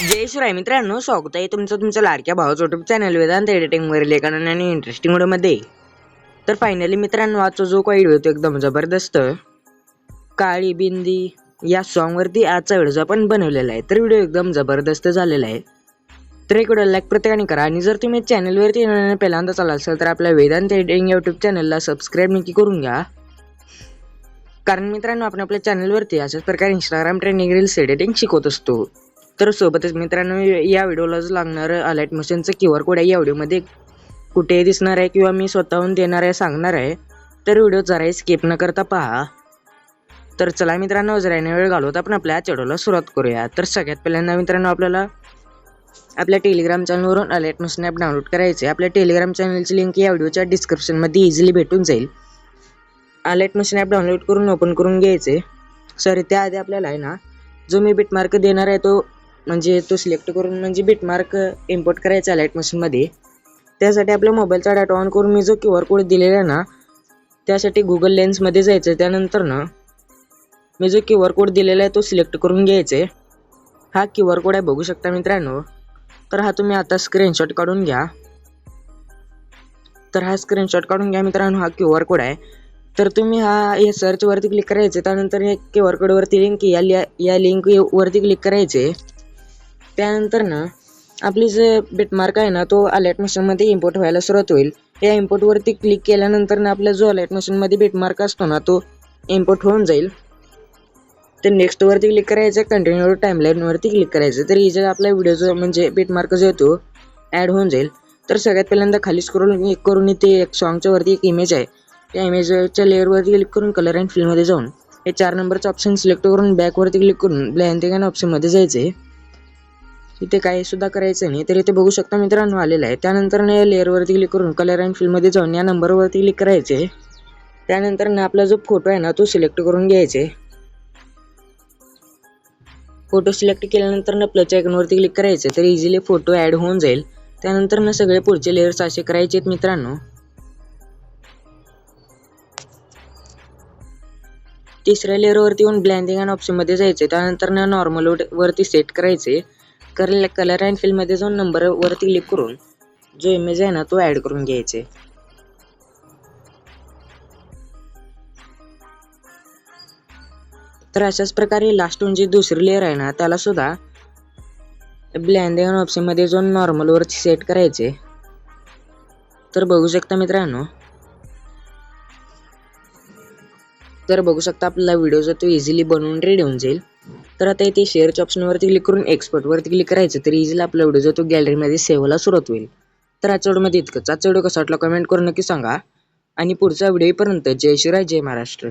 जय शिवराय मित्रांनो स्वागत आहे तुमचं तुमच्या लाडक्या भावाचं युट्यूब चॅनल वेदांत एडिटिंगवरील एका आणि इंटरेस्टिंग व्हिडिओमध्ये तर फायनली मित्रांनो आजचा जो काही व्हिडिओ तो एकदम जबरदस्त. काळी बिंदी या सॉन्गवरती आजचा व्हिडिओ आपण बनवलेला आहे. तर व्हिडिओ एकदम जबरदस्त झालेला आहे. तर एक व्हिडिओ लाईक प्रत्येकाने करा. आणि जर तुम्ही चॅनलवरती पहिल्यांदा चालला असेल तर आपल्या वेदांत एडिटिंग यूट्यूब चॅनलला सबस्क्राईब नक्की करून घ्या. कारण मित्रांनो आपण आपल्या चॅनलवरती अशाच प्रकारे इंस्टाग्राम ट्रेंडिंग रील्स एडिटिंग शिकवत असतो. तर सोबतच मित्रांनो या व्हिडिओलाच लागणारं अलर्ट मशीनचं क्यू आर कोड आहे. या व्हिडिओमध्ये कुठेही दिसणार आहे किंवा मी स्वतःहून देणार आहे सांगणार आहे तर व्हिडिओ जराही स्किप न करता पहा. तर चला मित्रांनो जराने वेळ घालवत आपण आपल्या चॅनलला सुरुवात करूया. तर सगळ्यात पहिल्यांदा मित्रांनो आपल्याला आपल्या टेलिग्राम चॅनलवरून अलर्ट मशीन ॲप डाउनलोड करायचे आपल्या टेलिग्राम चॅनलची लिंक या व्हिडिओच्या डिस्क्रिप्शनमध्ये इझिली भेटून जाईल. अलर्ट मशीन ॲप डाउनलोड करून ओपन करून घ्यायचे सॉरी त्याआधी आपल्याला आहे ना जो मी बिटमार्क देणार आहे तो म्हणजे तो सिलेक्ट करून म्हणजे बिटमार्क इम्पोर्ट uh, करायचा लाइट मशीनमध्ये त्यासाठी आपल्या मोबाईलचा डाटा ऑन करून मी जो क्यू आर कोड दिलेला आहे ना त्यासाठी गुगल लेन्समध्ये जायचं त्यानंतर ना मी जो क्यू आर कोड दिलेला आहे तो सिलेक्ट करून घ्यायचे हा क्यू आर कोड आहे बघू शकता मित्रांनो. तर हा तुम्ही आता स्क्रीनशॉट काढून घ्या. तर हा स्क्रीनशॉट काढून घ्या मित्रांनो हा क्यू आर कोड आहे. तर तुम्ही हा या सर्चवरती क्लिक करायचे त्यानंतर हे क्यू आर कोडवरती लिंक या या लिंक वरती क्लिक करायचे त्यानंतर ना आपली जे बिटमार्क आहे ना तो अलर्ट मशीनमध्ये इम्पोर्ट व्हायला सुरुवात होईल. या इम्पोर्टवरती क्लिक केल्यानंतर ना आपला जो अलर्ट मशीनमध्ये बिटमार्क असतो ना तो इम्पोर्ट होऊन जाईल. तर नेक्स्टवरती क्लिक करायचं कंटिन्यू टाईमलाईनवरती क्लिक करायचं. तर जर आपला व्हिडिओ जो म्हणजे बिटमार्क जो येतो ॲड होऊन जाईल. तर सगळ्यात पहिल्यांदा खाली स्क्रोल करून इथे एक सॉंगच्या वरती एक इमेज आहे. त्या इमेजच्या लेअरवरती क्लिक करून कलर अँड फिल्ममध्ये जाऊन हे चार नंबरचं ऑप्शन सिलेक्ट करून बॅकवरती क्लिक करून ब्लँडिंग अँड ऑप्शनमध्ये जायचं आहे इथे काही सुद्धा करायचं नाही तर इथे बघू शकता मित्रांनो आलेलं आहे. त्यानंतर ना या लेअरवरती क्लिक करून कलर अँड फील्डमध्ये जाऊन या नंबरवरती क्लिक करायचे. त्यानंतर ना आपला जो फोटो आहे ना तो सिलेक्ट करून घ्यायचे. फोटो सिलेक्ट केल्यानंतर ना प्लसच्या आयकॉनवरती क्लिक करायचे तर इझिली फोटो ॲड होऊन जाईल. त्यानंतर ना सगळे पुढचे लेअर्स असे करायचे आहेत मित्रांनो. तिसऱ्या लेअरवरती येऊन ब्लँडिंग अँड ऑप्शनमध्ये जायचे. त्यानंतर ना नॉर्मल वरती सेट करायचे. कलर कलर अँड फिल्डमध्ये जाऊन नंबरवरती क्लिक करून जो इमेज आहे ना तो ॲड करून घ्यायचे. तर अशाच प्रकारे लास्टून जी दुसरी लेअर आहे ना त्याला सुद्धा ब्लँडिंग ऑप्शनमध्ये जाऊन नॉर्मलवरती सेट करायचे. तर बघू शकता मित्रांनो. तर बघू शकता आपला व्हिडिओ जो तो इझिली बनवून रेडी होऊन जाईल. तर आता इथे शेअरच्या ऑप्शनवरती क्लिक करून एक्सपोर्टवरती क्लिक करायचं तर इझिली आपला व्हिडिओ जो तो गॅलरीमध्ये सेव्हला सुरुवात होईल. तर आजच्या व्हिडिओमध्ये इतकंच. आजचा व्हिडिओ कसा वाटला कमेंट करून नक्की सांगा. आणि पुढचा व्हिडिओपर्यंत जय शिवराय जय महाराष्ट्र.